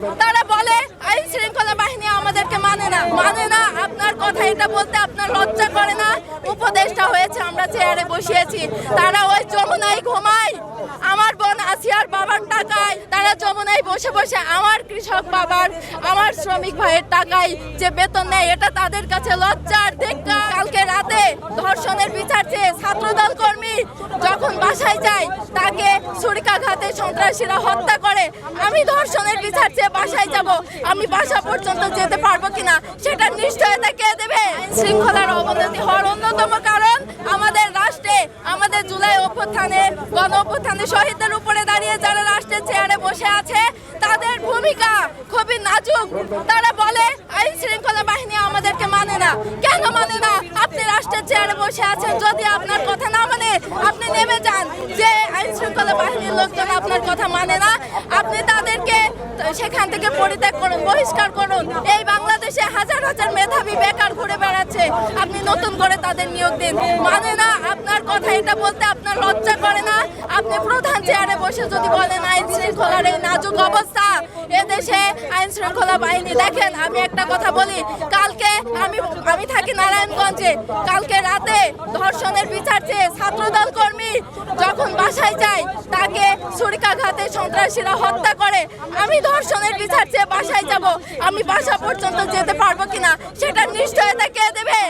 তারা বলে, আইন শৃঙ্খলা বাহিনী আমাদেরকে মানে না। মানে না, আপনার কথা এটা বলতে আপনার লজ্জা করে না? উপদেশটা হয়েছে, আমরা চেয়ারে বসিয়েছি। তারা ওই যমুনায় ঘুমায়। আমার বোন আসিয়ার বাবার টাকায় তারা যমুনায় বসে বসে আমার কৃষক বাবার, আমার শ্রমিক ভাইয়ের টাকায় যে বেতন নেয়, এটা তাদের কাছে লজ্জার দেখ কালকে রাতে ধর্ষণের বিচার চেয়ে ছাত্রদল কর্মী বাসায় যায় তাকে ছুরিকাঘাতে সন্ত্রাসীরা হত্যা করে। আমি ধর্ষণের বিচার চেয়ে বাসায় যাব। আমি বাসা পর্যন্ত যেতে পারব কিনা, সেটা নিশ্চয়তা কে দেবে? শৃঙ্খলার অবনতি হওয়ার অন্যতম কারণ আমাদের রাষ্ট্রে, আমাদের জুলাই অভ্যুত্থানে, গণ অভ্যুত্থানে শহীদদের উপরে দাঁড়িয়ে যারা রাষ্ট্রের চেয়ারে বসে আছে, তাদের ভূমিকা খুবই নাজুক। তারা বলে আইন শৃঙ্খলা বাহিনী আমাদেরকে মানে না। চেয়ারে বসে আছেন, যদি আপনার কথা না মানে আপনি নেমে যান। যে আইন শৃঙ্খলা বাহিনীর লোকজন আপনার কথা মানে না, আপনি তাদেরকে সেখান থেকে পরিত্যাগ করুন, বহিষ্কার করুন। এই বাংলাদেশে হাজার হাজার মেধাবী বেকার ঘুরে বেড়াচ্ছে। আপনি নতুন করে তাদের নিয়োগ দিন। মানে না, আপনার কথা এটা বলতে আপনার লজ্জা করে না। আপনি প্রধান চেয়ারে বসে যদি বলেন আইন শৃঙ্খলার এই নাজুক অবস্থা এদেশে আইন শৃঙ্খলা বাহিনী, দেখেন আমি একটা কথা বলি, কালকে আমি আমি থাকি নারায়ণগঞ্জে, কালকে রাতে ধর্ষণের বিচার চেয়ে ছাত্রদল কর্মী যখন বাসায় যায় তাকে ছুরিকাঘাতে সন্ত্রাসীরা হত্যা করে। আমি ধর্ষণের বিচার চেয়ে বাসায় যাব। আমি বাসা পর্যন্ত যেতে পারব কিনা, সেটা নিশ্চয়তা কে দেবে?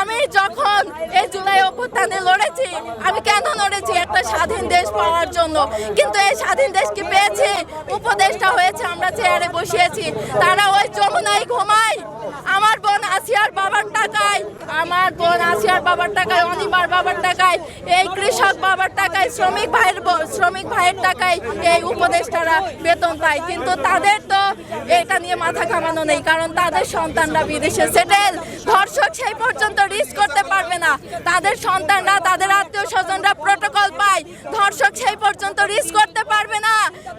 আমি যখন এই জুলাই অভ্যুত্থানে লড়েছি, আমি কেন লড়েছি? একটা স্বাধীন দেশ পাওয়ার জন্য। কিন্তু এই স্বাধীন দেশ কি পেয়েছি? উপদেশটা হয়েছে, আমরা চেয়ারে বসিয়েছি। তারা ওই যমুনায় ঘুমায় আমার বোন আসিয়ার বাবার টাকায়, আমার বোন আসিয়ার বাবার টাকায়, অনিমার বাবার টাকায়, এই কৃষক বাবার টাকায়, শ্রমিক ভাইয়ের শ্রমিক ভাইয়ের টাকায় এই উপদেষ্টারা বেতন পায়। কিন্তু তাদের তো এটা নিয়ে মাথা ঘামানো নেই, কারণ তাদের সন্তানরা বিদেশে সেটেল। ধর্ষক সেই পর্যন্ত রিস্ক করতে পারবে না। তাদের সন্তানরা, তাদের আত্মীয় স্বজনরা পায় ধর্ষক সেই পর্যন্ত রিস্ক করতে পারবে না।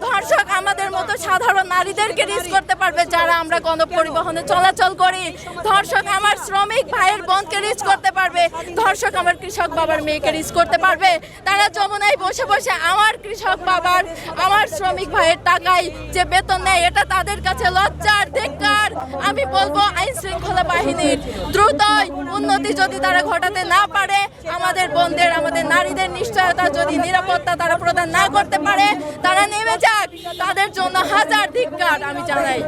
ধর্ষক আমাদের মতো সাধারণ নারীদেরকে রিস্ক করতে পারবে, যারা আমরা গণপরিবহনে চলাচল করি। ধর্ষক আমার শ্রমিক ভাইয়ের বোনকে রিস্ক করতে পারবে। ধর্ষক আমার কৃষক বাবার মেয়েকে রিস্ক করতে পারবে। তারা যমুনায় বসে বসে আমার কৃষক বাবার, আমার শ্রমিক ভাইয়ের টাকায় যে বেতন নেয়, এটা তাদের কাছে লজ্জার ধিক্কার। আমি বলব আইন শৃঙ্খলা বাহিনীর দ্রুতই উন্নতি যদি তারা ঘটাতে না পারে, আমাদের বোনদের আমাদের নারীদের নিশ্চয়তা যদি নিরাপত্তা তারা প্রদান না করতে পারে, তারা নেমে যাক। তাদের জন্য হাজার ধিক্কার আমি জানাই।